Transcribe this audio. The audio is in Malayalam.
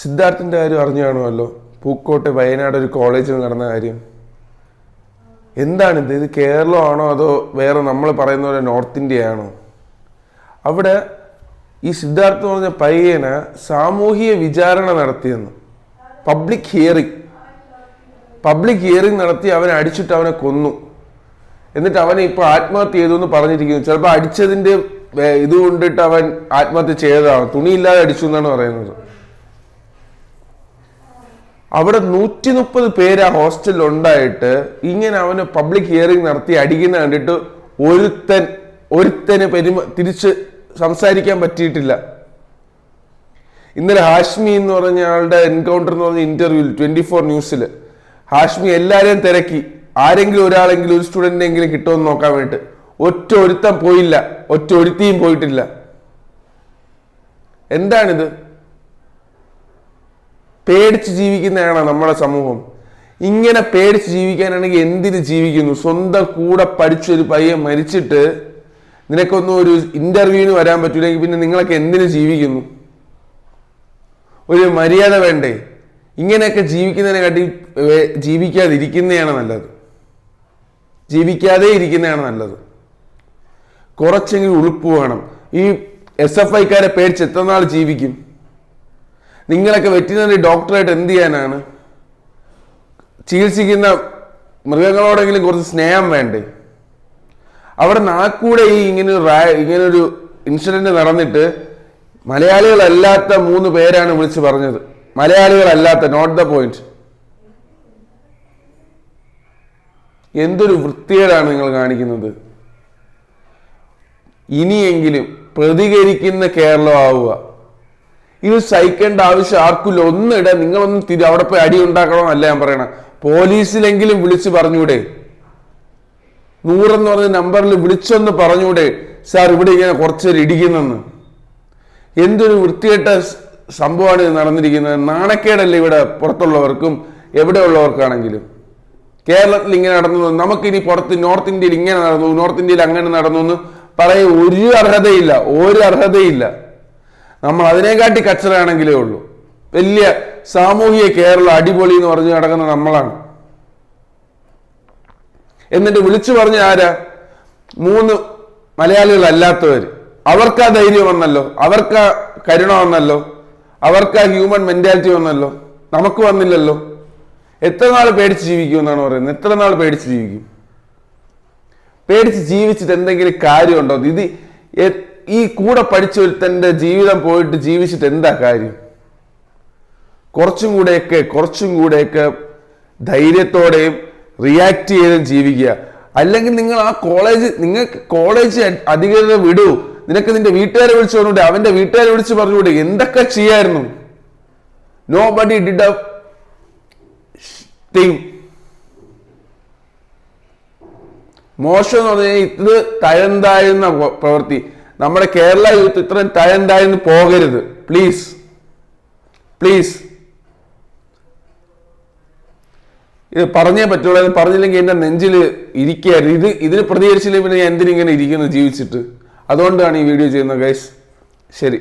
സിദ്ധാർത്ഥിന്റെ കാര്യം അറിഞ്ഞു പൂക്കോട്ടെ വയനാട് ഒരു കോളേജിൽ നടന്ന കാര്യം. എന്താണിത്? ഇത് കേരളമാണോ അതോ വേറെ നമ്മൾ പറയുന്ന പോലെ നോർത്ത് ഇന്ത്യയാണോ? അവിടെ ഈ സിദ്ധാർത്ഥ് പറഞ്ഞ പയ്യന് സാമൂഹിക വിചാരണ നടത്തിയെന്ന്. പബ്ലിക് ഹിയറിംഗ് പബ്ലിക് ഹിയറിംഗ് നടത്തി അവനെ അടിച്ചിട്ട് അവനെ കൊന്നു. എന്നിട്ട് അവനെ ഇപ്പൊ ആത്മഹത്യ ചെയ്തു എന്ന് പറഞ്ഞിരിക്കുന്നു. ചിലപ്പോൾ അടിച്ചതിന്റെ ഇത് കൊണ്ടിട്ട് അവൻ ആത്മഹത്യ ചെയ്തതാണ്. തുണിയില്ലാതെ അടിച്ചു എന്നാണ് പറയുന്നത്. അവിടെ നൂറ്റി മുപ്പത് പേര് ആ ഹോസ്റ്റലിൽ ഉണ്ടായിട്ട് ഇങ്ങനെ അവന് പബ്ലിക് ഹിയറിംഗ് നടത്തി അടിക്കുന്ന കണ്ടിട്ട് ഒരുത്തൻ ഒരുത്തന് പെരുമ തിരിച്ച് സംസാരിക്കാൻ പറ്റിയിട്ടില്ല. ഇന്നലെ ഹാഷ്മി എന്ന് പറഞ്ഞ ആളുടെ എൻകൗണ്ടർ എന്ന് പറഞ്ഞ ഇന്റർവ്യൂവിൽ ട്വന്റി ഫോർ ന്യൂസിൽ ഹാഷ്മി എല്ലാവരെയും തിരക്കി. ആരെങ്കിലും ഒരാളെങ്കിലും ഒരു സ്റ്റുഡന്റിനെങ്കിലും കിട്ടുമെന്ന് നോക്കാൻ വേണ്ടിട്ട് ഒറ്റ ഒരുത്തം പോയില്ല. ഒറ്റ ഒരുത്തിയും പോയിട്ടില്ല. എന്താണിത്? പേടിച്ച് ജീവിക്കുന്നതാണ് നമ്മുടെ സമൂഹം. ഇങ്ങനെ പേടിച്ച് ജീവിക്കാനാണെങ്കിൽ എന്തിന് ജീവിക്കുന്നു? സ്വന്തം കൂടെ പഠിച്ചൊരു പയ്യൻ മരിച്ചിട്ട് നിനക്കൊന്നും ഒരു ഇന്റർവ്യൂവിന് വരാൻ പറ്റൂലെങ്കിൽ പിന്നെ നിങ്ങളൊക്കെ എന്തിനു ജീവിക്കുന്നു? ഒരു മര്യാദ വേണ്ടേ? ഇങ്ങനെയൊക്കെ ജീവിക്കുന്നതിനെ കാട്ടി ജീവിക്കാതിരിക്കുന്നതാണ് നല്ലത്. ജീവിക്കാതെ ഇരിക്കുന്നതാണ് നല്ലത്. കുറച്ചെങ്കിലും ഉളുപ്പ് വേണം. ഈ എസ് എഫ് ഐക്കാരെ പേടിച്ച് എത്ര നാൾ ജീവിക്കും? നിങ്ങളൊക്കെ വെറ്റിനറി ഡോക്ടറായിട്ട് എന്ത് ചെയ്യാനാണ്? ചികിത്സിക്കുന്ന മൃഗങ്ങളോടെങ്കിലും കുറച്ച് സ്നേഹം വേണ്ടേ? അവിടെ നാക്കൂടെ ഈ ഇങ്ങനെ ഇങ്ങനൊരു ഇൻസിഡന്റ് നടന്നിട്ട് മലയാളികളല്ലാത്ത മൂന്ന് പേരാണ് വിളിച്ച് പറഞ്ഞത്. മലയാളികളല്ലാത്ത നോട്ട് ദ പോയിന്റ് എന്തൊരു വൃത്തികേടാണ് നിങ്ങൾ കാണിക്കുന്നത്? ഇനിയെങ്കിലും പ്രതികരിക്കുന്ന കേരളം ആവുക ഇത് സഹിക്കേണ്ട ആവശ്യം ആർക്കില്ല ഒന്നിട നിങ്ങളൊന്നും തിരി അവിടെ പോയി അടി ഉണ്ടാക്കണമെന്നല്ല ഞാൻ പറയണ. പോലീസിലെങ്കിലും വിളിച്ച് പറഞ്ഞൂടെ. നൂറെന്ന് പറഞ്ഞ നമ്പറിൽ വിളിച്ചൊന്ന് പറഞ്ഞൂടെ. സാർ ഇവിടെ ഇങ്ങനെ കുറച്ചേര് ഇടിക്കുന്നെന്ന്. എന്തൊരു വൃത്തികെട്ട സംഭവമാണ് ഇത് നടന്നിരിക്കുന്നത്. നാണക്കേടല്ലേ ഇവിടെ പുറത്തുള്ളവർക്കും എവിടെയുള്ളവർക്കാണെങ്കിലും. കേരളത്തിൽ ഇങ്ങനെ നടന്നു നമുക്കിനി പുറത്ത് നോർത്ത് ഇന്ത്യയിൽ ഇങ്ങനെ നടന്നു നോർത്ത് ഇന്ത്യയിൽ അങ്ങനെ നടന്നു എന്ന് പറയാൻ ഒരു അർഹതയില്ല ഒരു അർഹതയില്ല. നമ്മൾ അതിനെക്കാട്ടി കച്ചറാണെങ്കിലേ ഉള്ളൂ. വലിയ സാമൂഹിക കേരള അടിപൊളി എന്ന് പറഞ്ഞു നടക്കുന്ന നമ്മളാണ്. എന്നിട്ട് വിളിച്ചു പറഞ്ഞ ആരാ? മൂന്ന് മലയാളികളല്ലാത്തവർ അവർക്ക് ആ ധൈര്യം വന്നല്ലോ. അവർക്ക് കരുണ വന്നല്ലോ. അവർക്ക് ഹ്യൂമൻ മെന്റാലിറ്റി വന്നല്ലോ. നമുക്ക് വന്നില്ലല്ലോ. എത്ര നാൾ പേടിച്ച് ജീവിക്കും എന്നാണ് പറയുന്നത്. എത്ര നാൾ പേടിച്ച് ജീവിക്കും? പേടിച്ച് ജീവിച്ചിട്ട് എന്തെങ്കിലും കാര്യമുണ്ടോ? ഇത് ഈ കൂടെ പഠിച്ച തന്റെ ജീവിതം പോയിട്ട് ജീവിച്ചിട്ട് എന്താ കാര്യം? കുറച്ചും കൂടെയൊക്കെ കുറച്ചും കൂടെയൊക്കെ ധൈര്യത്തോടെയും റിയാക്ട് ചെയ്തും ജീവിക്കുക. അല്ലെങ്കിൽ നിങ്ങൾ ആ കോളേജ് നിങ്ങൾക്ക് കോളേജ് അധികൃതരെ വിടൂ. നിനക്ക് നിന്റെ വീട്ടുകാരെ വിളിച്ചു പറഞ്ഞൂടെ അവന്റെ വീട്ടുകാരെ വിളിച്ച് പറഞ്ഞൂടെ എന്തൊക്കെ ചെയ്യായിരുന്നു? നോ ബഡി ഡിഡ് തിങ് മോശം എന്ന് പറഞ്ഞാൽ ഇത് തഴന്തായുന്ന പ്ര- പ്രവൃത്തി. നമ്മുടെ കേരള യൂത്ത് ഇത്രയും തഴന്തായെന്ന് പോകരുത്. പ്ലീസ് പ്ലീസ് ഇത് പറഞ്ഞേ പറ്റുള്ളൂ. അത് പറഞ്ഞില്ലെങ്കിൽ എന്റെ നെഞ്ചിൽ ഇരിക്കുകയായിരുന്നു. ഇത് ഇതിന് പ്രതികരിച്ചില്ലെങ്കിൽ പിന്നെ ഞാൻ എന്തിനിങ്ങനെ ഇരിക്കുന്നു ജീവിച്ചിട്ട്? അതുകൊണ്ടാണ് ഈ വീഡിയോ ചെയ്യുന്നത് ഗൈസ് ശരി.